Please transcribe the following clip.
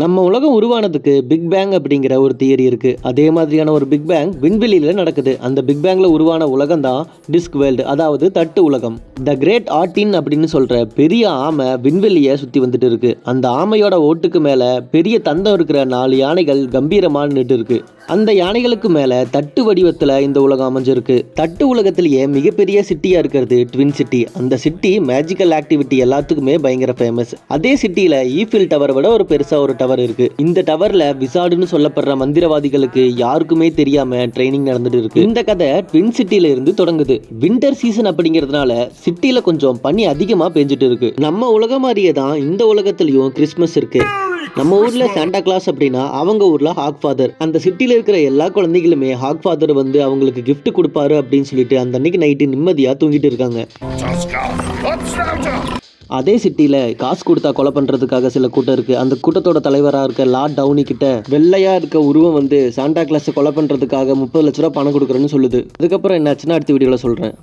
நம்ம உலகம் உருவானதுக்கு big bang அப்படிங்கிற ஒரு தியரி இருக்கு. அதே மாதிரியான ஒரு பிக் பேங் விண்வெளியில நடக்குது. அந்த பிக் பேங்ல உருவான உலகம் தான் டிஸ்க் வேர்ல்டு அதாவது தட்டு உலகம். த கிரேட் ஆர்டின் அப்படின்னு சொல்ற பெரிய ஆமை விண்வெளியை சுத்தி வந்துட்டு இருக்கு. அந்த ஆமையோட ஓட்டுக்கு மேல பெரிய தந்தம் இருக்கிற நாலு யானைகள் கம்பீரமா நின்றுட்டு இருக்கு. அந்த யானைகளுக்கு மேல தட்டு வடிவத்துல இந்த உலகம் அமைஞ்சிருக்கு. தட்டு உலகத்திலேயே மிகப்பெரிய சிட்டியா இருக்கிறது ட்வின் சிட்டி அந்த சிட்டி மேஜிக்கல் ஆக்டிவிட்டி எல்லாத்துக்குமே பயங்கர ஃபேமஸ் அதே சிட்டியில ஈஃபில் டவரை விட ஒரு பெருசா ஒரு டவர் இருக்கு. இந்த டவர்ல விசாடுன்னு சொல்லப்படுற மந்திரவாதிகளுக்கு யாருக்குமே தெரியாம ட்ரைனிங் நடந்துட்டு இருக்கு. இந்த கதை ட்வின் சிட்டில இருந்து தொடங்குது. வின்டர் சீசன் அப்படிங்கிறதுனால சிட்டில கொஞ்சம் பனி அதிகமா பெஞ்சிட்டு இருக்கு. நம்ம உலகம் மாதிரியே தான் இந்த உலகத்திலயும் கிறிஸ்மஸ் இருக்கு. நம்ம ஊர்ல சாண்டா கிளாஸ் அப்படின்னா அவங்க ஊர்ல ஹாக் ஃபாதர் அந்த சிட்டில இருக்கிற எல்லா குழந்தைகளுமே ஹாக் ஃபாதர் வந்து அவங்களுக்கு கிஃப்ட் கொடுப்பாரு அப்படின்னு சொல்லிட்டு அந்த அன்னைக்கு நைட்டு நிம்மதியா தூங்கிட்டு இருக்காங்க. அதே சிட்டியில் காசு கொடுத்தா கொலை பண்ணுறதுக்காக சில கூட்டம் இருக்குது அந்த கூட்டத்தோட தலைவராக இருக்க லார்ட் டவுனி கிட்ட வெள்ளையாக இருக்க உருவம் வந்து சாண்டா கிளாஸை கொலை பண்ணுறதுக்காக முப்பது லட்ச ரூபா பணம் கொடுக்குறேன்னு சொல்லுது. அதுக்கப்புறம் என்னாச்சுன்னா அடுத்த வீடியோவில் சொல்கிறேன்